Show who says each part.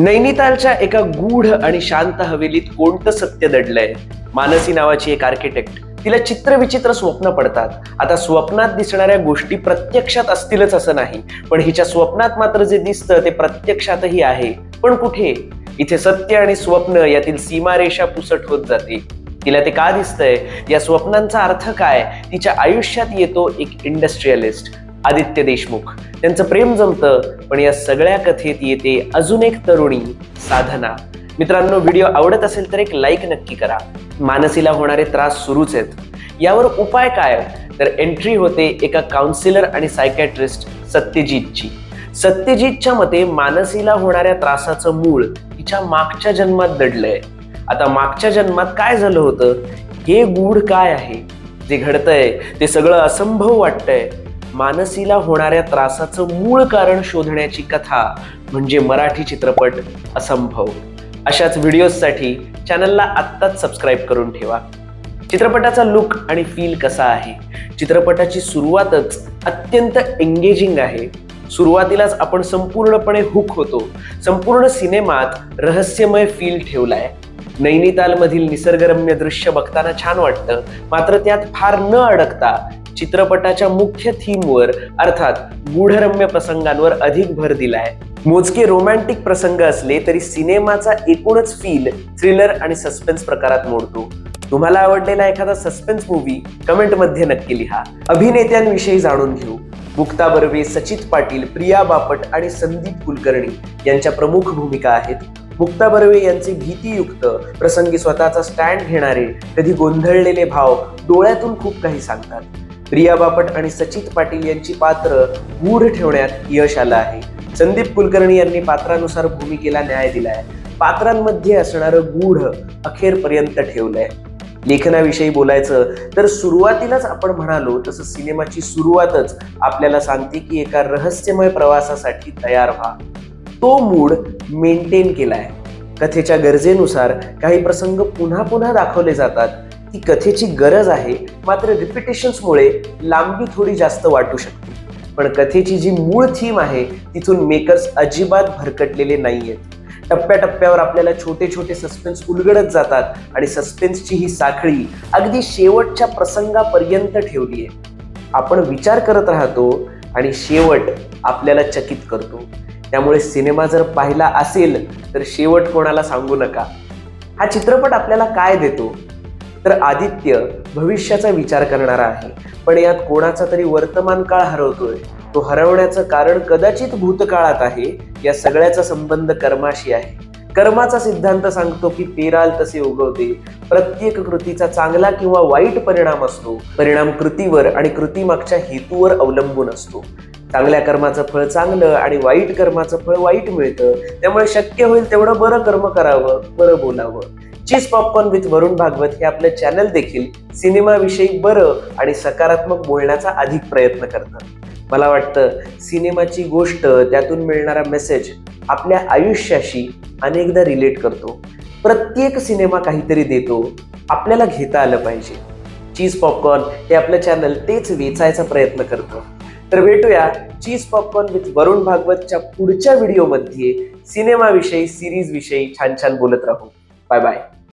Speaker 1: नैनितालच्या एका गूढ आणि शांत हवेलीत कोणतं सत्य दडलंय? मानसी नावाची एक आर्किटेक्ट तिला चित्रविचित्र स्वप्न पडतात. आता स्वप्नात दिसणाऱ्या गोष्टी प्रत्यक्षात असतीलच असं नाही पण हिच्या स्वप्नात मात्र जे दिसतं ते प्रत्यक्षातही आहे. पण कुठे? इथे सत्य आणि स्वप्न यातील सीमारेषा पुसट होत जाते. तिला ते का दिसतंय? या स्वप्नांचा अर्थ काय? तिच्या आयुष्यात येतो एक इंडस्ट्रियलिस्ट आदित्य देशमुख. त्यांचं प्रेम जमतं पण या सगळ्या कथेत येते अजून एक तरुणी साधना. मित्रांनो व्हिडिओ आवडत असेल तर एक लाईक नक्की करा. मानसीला होणारे त्रास सुरूच आहेत. यावर उपाय काय? तर एंट्री होते एका काउन्सिलर आणि सायकॅट्रिस्ट सत्यजितची. सत्यजितच्या मते मानसीला होणाऱ्या त्रासाचं मूळ तिच्या मागच्या जन्मात दडलंय. आता मागच्या जन्मात काय झालं होतं? हे गूढ काय आहे? जे घडतंय ते सगळं असंभव वाटतंय. मानसीला होणाऱ्या त्रासाचं मूळ कारण शोधण्याची कथा म्हणजे मराठी चित्रपट असंभव. अशाच व्हिडिओजसाठी चॅनलला आत्ताच सबस्क्राईब करून ठेवा. चित्रपटाचा लुक आणि फील कसा आहे? चित्रपटाची सुरुवातच अत्यंत एंगेजिंग आहे. सुरुवातीलाच आपण संपूर्णपणे हुक होतो. संपूर्ण सिनेमात रहस्यमय फील ठेवलाय. नैनितालमधील निसर्गरम्य दृश्य बघताना छान वाटतं. मात्र त्यात फार न अडकता चित्रपटाच्या मुख्य थीमवर अर्थात गूढरम्य प्रसंगांवर अधिक भर दिलाय. मोजके रोमॅन्टिक प्रसंग असले तरी सिनेमाचा एकूणच फील थ्रिलर आणि सस्पेन्स प्रकारात मोडतो. तुम्हाला आवडलेला एखादा सस्पेन्स मूवी कमेंटमध्ये नक्की लिहा. अभिनेत्यांविषयी जाणून घेऊ. मुक्ता बर्वे सचित पाटील प्रिया बापट आणि संदीप कुलकर्णी यांच्या प्रमुख भूमिका आहेत. मुक्ता बर्वे यांचे भीतीयुक्त प्रसंगी स्वतःचा स्टँड घेणारे कधी गोंधळलेले भाव डोळ्यातून खूप काही सांगतात. प्रिया बापट आणि सचित पाटील यांची पात्र गूढ ठेवण्यात यश आलं आहे. संदीप कुलकर्णी यांनी पात्रानुसार भूमिकेला न्याय दिलाय. पात्रांमध्ये असणारं गूढ अखेरपर्यंत ठेवलंय. लेखनाविषयी बोलायचं तर सुरुवातीलाच आपण म्हणालो तसं सिनेमाची सुरुवातच आपल्याला सांगते की एका रहस्यमय प्रवासासाठी तयार व्हा. तो मूड मेंटेन केलाय. कथेच्या गरजेनुसार काही प्रसंग पुन्हा पुन्हा दाखवले जातात. ती कथेची गरज आहे मात्र रिपिटेशन्समुळे लांबी थोडी जास्त वाटू शकते. पण कथेची जी मूळ थीम आहे तिथून मेकर्स अजिबात भरकटलेले नाहीयेत. टप्प्याटप्प्यावर आपल्याला छोटे छोटे सस्पेन्स उलगडत जातात आणि सस्पेन्सची ही साखळी अगदी शेवटच्या प्रसंगापर्यंत ठेवली आहे आपण विचार करत राहतो आणि शेवट आपल्याला चकित करतो. त्यामुळे सिनेमा जर पाहिला असेल तर शेवट कोणाला सांगू नका. हा चित्रपट आपल्याला काय देतो? तर आदित्य भविष्याचा विचार करणारा आहे. पण यात कोणाचा तरी वर्तमान काळ हरवतोय? तो हरवण्याचं कारण कदाचित भूतकाळात आहे. या सगळ्याचा संबंध कर्माशी आहे. कर्माचा सिद्धांत सांगतो की पेराल तसे उगवते. प्रत्येक कृतीचा चांगला किंवा वाईट परिणाम असतो. परिणाम कृतीवर आणि कृतीमागच्या हेतूवर अवलंबून असतो. चांगल्या कर्माचं फळ चांगलं आणि वाईट कर्माचं फळ वाईट मिळतं. त्यामुळे शक्य होईल तेवढं बरं कर्म करावं बरं बोलावं. Cheese popcorn with Varun Bhagwat हे आपलं चॅनल देखील सिनेमाविषयी बरं आणि सकारात्मक बोलण्याचा अधिक प्रयत्न करतात. मला वाटतं सिनेमाची गोष्ट त्यातून मिळणारा मेसेज आपल्या आयुष्याशी अनेकदा रिलेट करतो. प्रत्येक सिनेमा काहीतरी देतो आपल्याला घेता आलं पाहिजे. चीज पॉपकॉर्न हे आपलं चॅनल तेच वेचायचा प्रयत्न करतं. तर भेटूया चीज पॉपकॉर्न विथ वरुण भागवतच्या पुढच्या व्हिडिओमध्ये सिनेमाविषयी सिरीज विषयी छान छान बोलत राहू. Bye bye